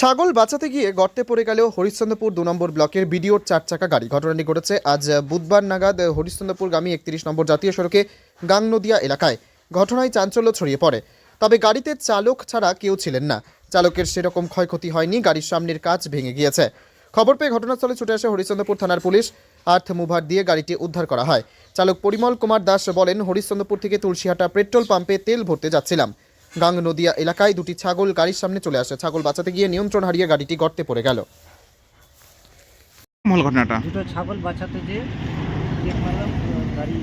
ছাগল বাঁচাতে গিয়ে গর্তে পড়ে গেলেও হরিশ্চন্দ্রপুর দু নম্বর ব্লকের বিডিওর চার চাকা গাড়ি ঘটনাটি ঘটেছে। আজ বুধবার নাগাদ হরিশ্চন্দ্রপুরগামী একত্রিশ নম্বর জাতীয় সড়কে গাংনদিয়া এলাকায় ঘটনায় চাঞ্চল্য ছড়িয়ে পড়ে। তবে গাড়িতে চালক ছাড়া কেউ ছিলেন না। চালকের সেরকম ক্ষয়ক্ষতি হয়নি, গাড়ির সামনের কাজ ভেঙে গিয়েছে। খবর পেয়ে ঘটনাস্থলে ছুটে আসে হরিশ্চন্দ্রপুর থানার পুলিশ। আর্থ মুভার দিয়ে গাড়িটি উদ্ধার করা হয়। চালক পরিমল কুমার দাস বলেন, হরিশ্চন্দ্রপুর থেকে তুলসীহাটা পেট্রোল পাম্পে তেল ভরতে যাচ্ছিলাম। গাং নদিয়া এলাকায় দুটি ছাগল গাড়ির সামনে চলে আসে। ছাগল বাঁচাতে গিয়ে নিয়ন্ত্রণ হারিয়ে গাড়িটি গর্তে পড়ে গেল। মূল ঘটনাটা। দুটো ছাগল বাঁচাতে যে গাড়ি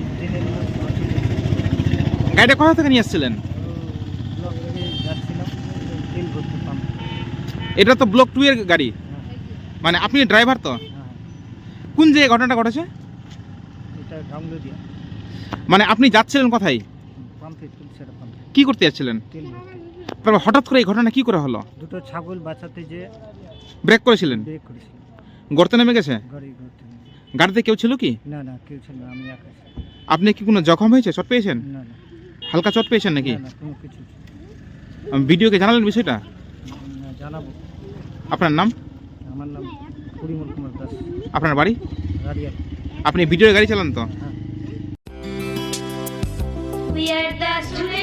গাড়িটা কোথা থেকে নিয়ে এসেছিলেন? ব্লক থেকে যাচ্ছিলাম তেল ভর্তি পাম্প এটা তো ব্লক টু এর গাড়ি। হ্যাঁ। মানে আপনি ড্রাইভার তো? হ্যাঁ কোন জায়গায় ঘটনাটা ঘটেছে? এটা মানে আপনি যাচ্ছিলেন কোথায়? পাম্পে তুলসেরা পাম্পে। কি করতে যাচ্ছিলেন? তারপর হঠাৎ করে এই ঘটনা কি করে হলো? দুটো ছাগল বাঁচাতে যে ব্রেক করেছিলেন? ব্রেক করেছিলাম গর্তে নেমে গেছে? গাড়ি নিয়ে। গাড়িতে কেউ ছিল কি? না না কেউ ছিল না, আমি একা ছিলাম। আপনি কি কোনো জখম হয়েছে? চট পেয়েছেন? না না। হালকা চট পেয়েছেন নাকি? না না কোনো কিছু ভিডিওকে জানালেন বিষয়টা? না জানাব। আপনার নাম? আমার নাম পরিমল কুমার দাস। আপনার বাড়ি? রাডিয়াল। আপনি ভিডিও গাড়ি চালান তো? হ্যাঁ। We are the students